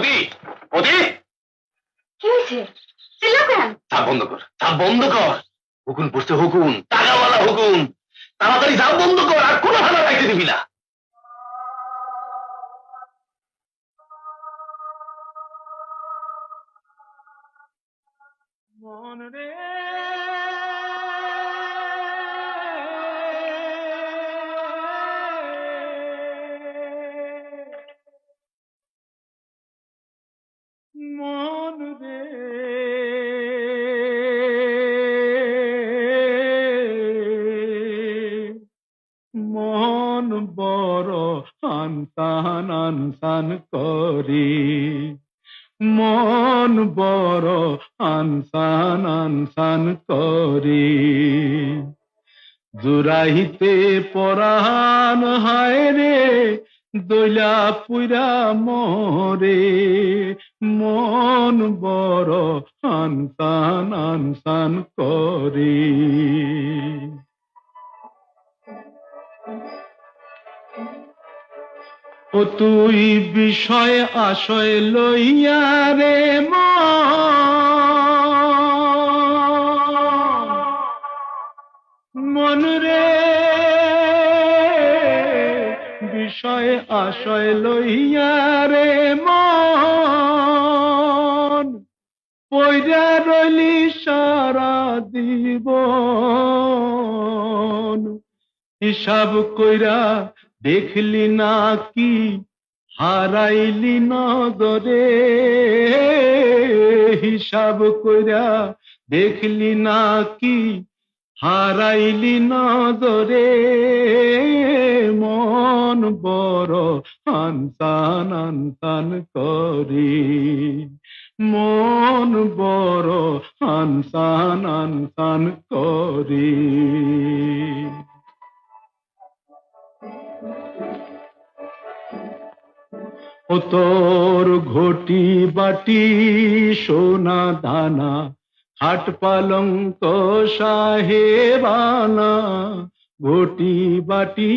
অতি অতি কি হয়েছে? চিল্লা কেন? চাপ বন্ধ কর চাপ বন্ধ কর। হুকুম পড়ছে হুকুম টাকাওয়ালা হুকুম। তাড়াতাড়ি চাপ বন্ধ কর আর কোনো ভালো রাখতে দিবি না। মন রে মন বড় আনসান আনসান করি। মন বড় আনসান আনসান করি। জুরাইতে পরাণ হায় রে, দইলা পুরা মরে। মন বড় আনসান আনসান করি। ও তুই বিষয় আশয় লইয়া রে মন। রে বিষয় আশয় লইয়া রে মন পয়রা রইলি সারা দিব হিসাব কইরা দেখলি না কি হারাইলি নজরে হিসাব কইরা দেখলি না কি হারাইলি নজরে মন বড় আনসান আনসান করি। মন বড় আনসান আনসান করি। ও তোর ঘটি বাটি, সোনা দানা খাট পালঙ্ক সাহেবানা, ঘটি বাটি,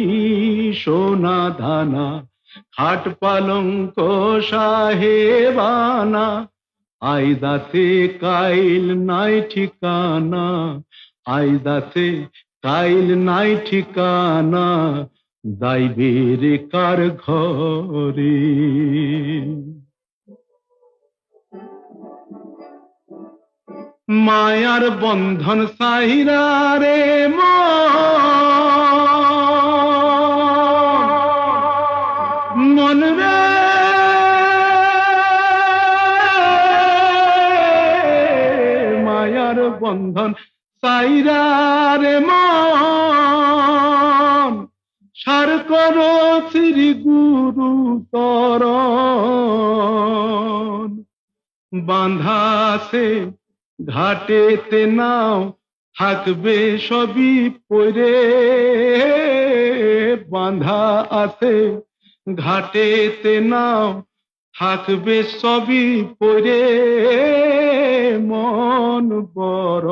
সোনা দানা খাট পালঙ্ক সাহেবানা, আইদাতে কাইল নাই ঠিকানা, আইদাতে কাইল নাই ঠিকানা যাইবের কার ঘরে? মায়ার বন্ধন সাইরা রে রে। মায়ার বন্ধন সাইরা রে সার কর শ্রী গুরু তরণ বাঁধা আছে, ঘাটেতে নাও, থাকবে সবই পরে বাঁধা আছে, ঘাটেতে নাও, থাকবে সবই পরে মন বড়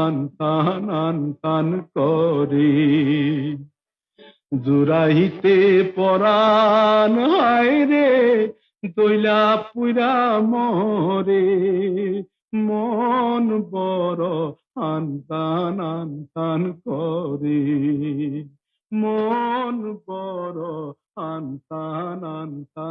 আনতান আনতান করে। জুরাইতে পরাণ হায় রে দইলা পুরা মরে মন বড় আন্তান আন্তান করে। মন বড় আন্তান আনতান